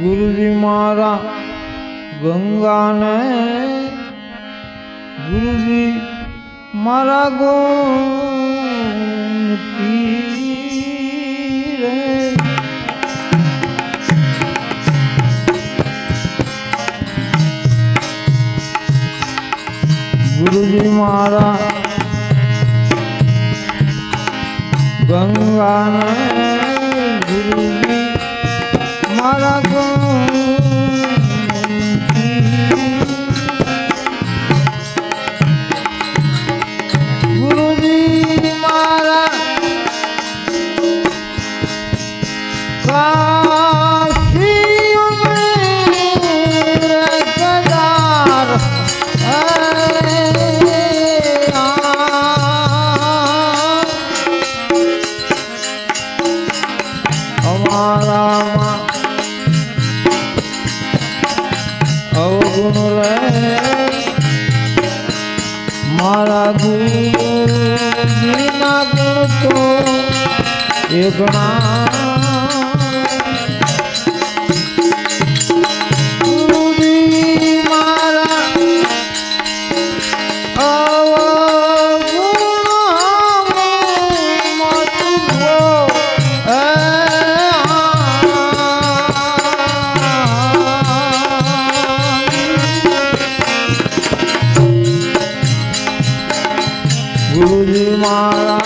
ગુરુજી મારા ગંગાને ગુરુજી મારા ગોમતી રે ગુરુજી મારા ગંગાને ગુરુજી મારા ગુરુજી મારા મારા ગુરુજીના ગુણ તો એ ગુરુજી ગુરુજી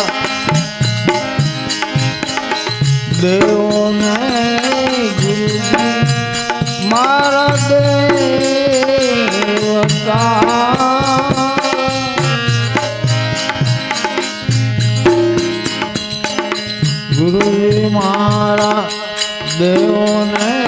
દેવો ગુરુજી મારા દેવતા. ગુરુજી મારા દેવોને ગુરુજી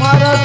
મારા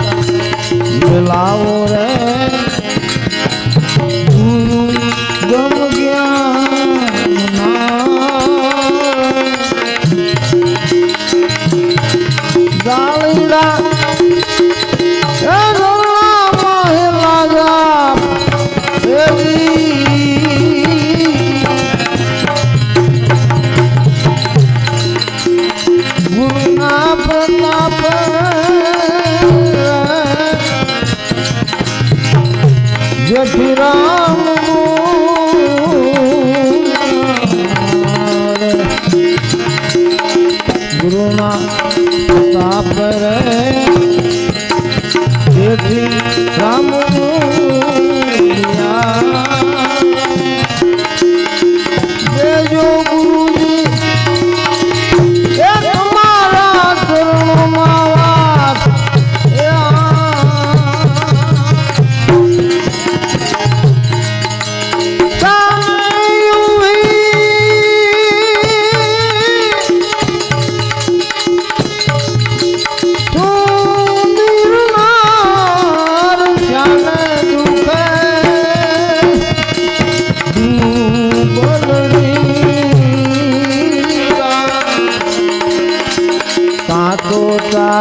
લાવો રે 妈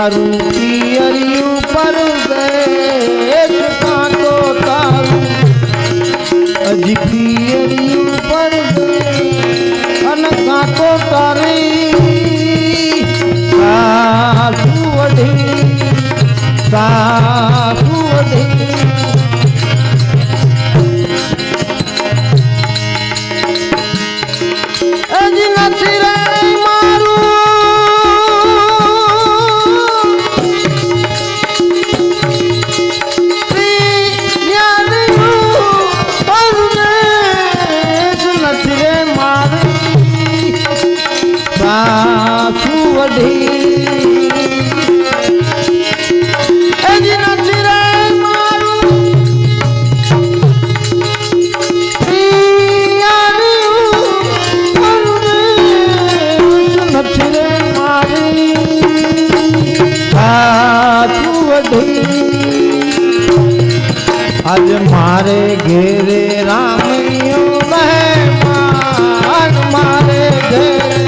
તારું પિયરિયું પરદેશ કાંતો તારું. હજી પિયરિયું પરદેશ અને કાંતો તારી. સાધુ અઢી, સાધુ વઢી સાસુ વઢી હજી નથી રે મારું નથી રે મારી સાસુ વઢી આજ મારે ઘેરે મહેમાન મારે ઘેરે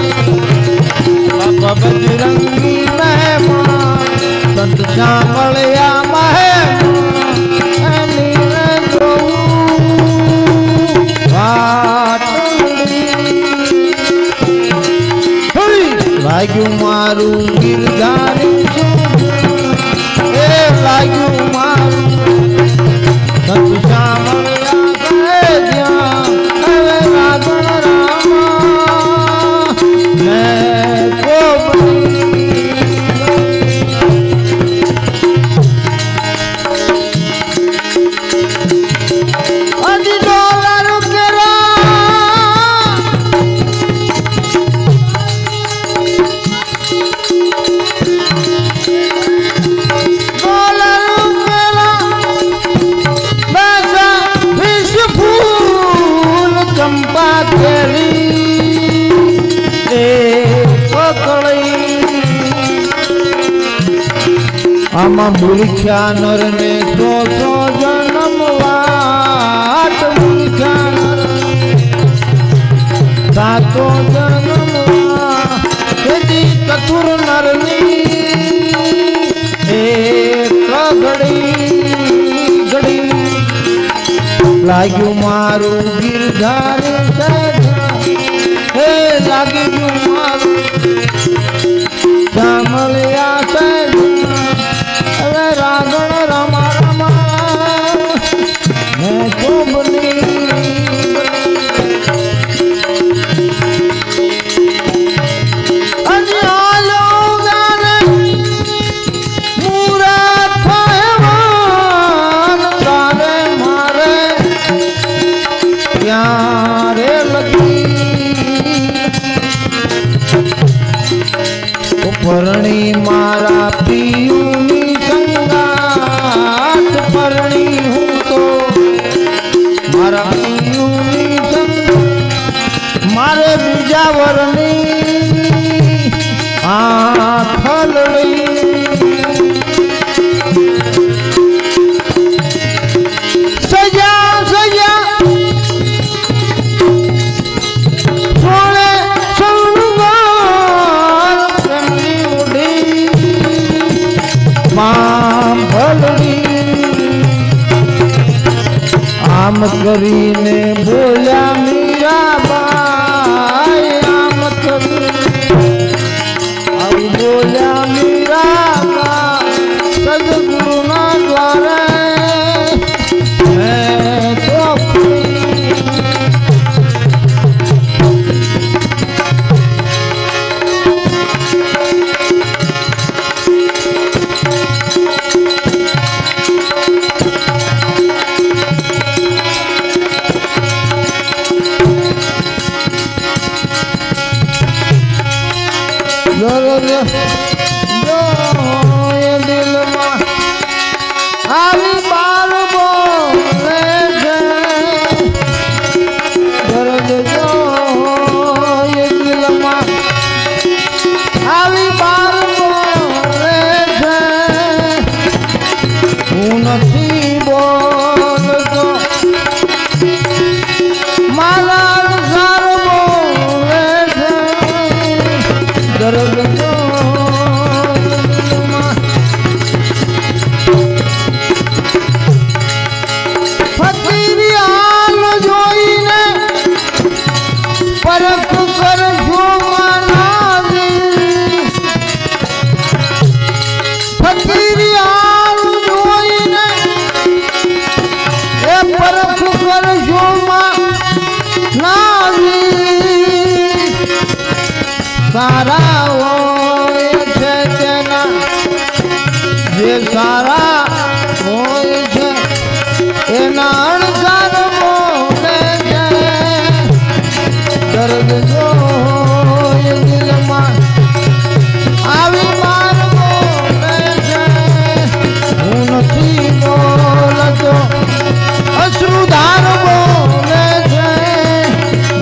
બજરંગી મહેમાન સંત સાંભળ્યા મહેમાન મારું ગિરધારી લાગ્યું મારું આમાં મૂર્ખ્યા નર ને તો સો જન્મ વાત મૂર્ખ્યા નર સાતો જન્મ ચતુર નરની એ ઘડી ઘડી લાગ્યું મારું ગીરધાર હે લાગી ગયું મારું સાંભળ્યા મારા મારે બીજા વરની આ થલડી સજા સજા. આમ કરીને બોલ્યા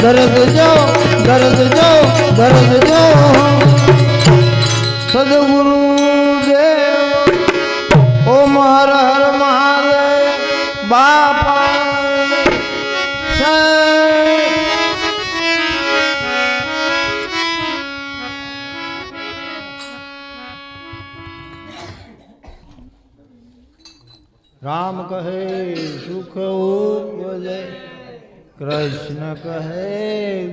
દર્દ જો દર્દ જો દર્દ જો. સદગુરુ કૃષ્ણ કહે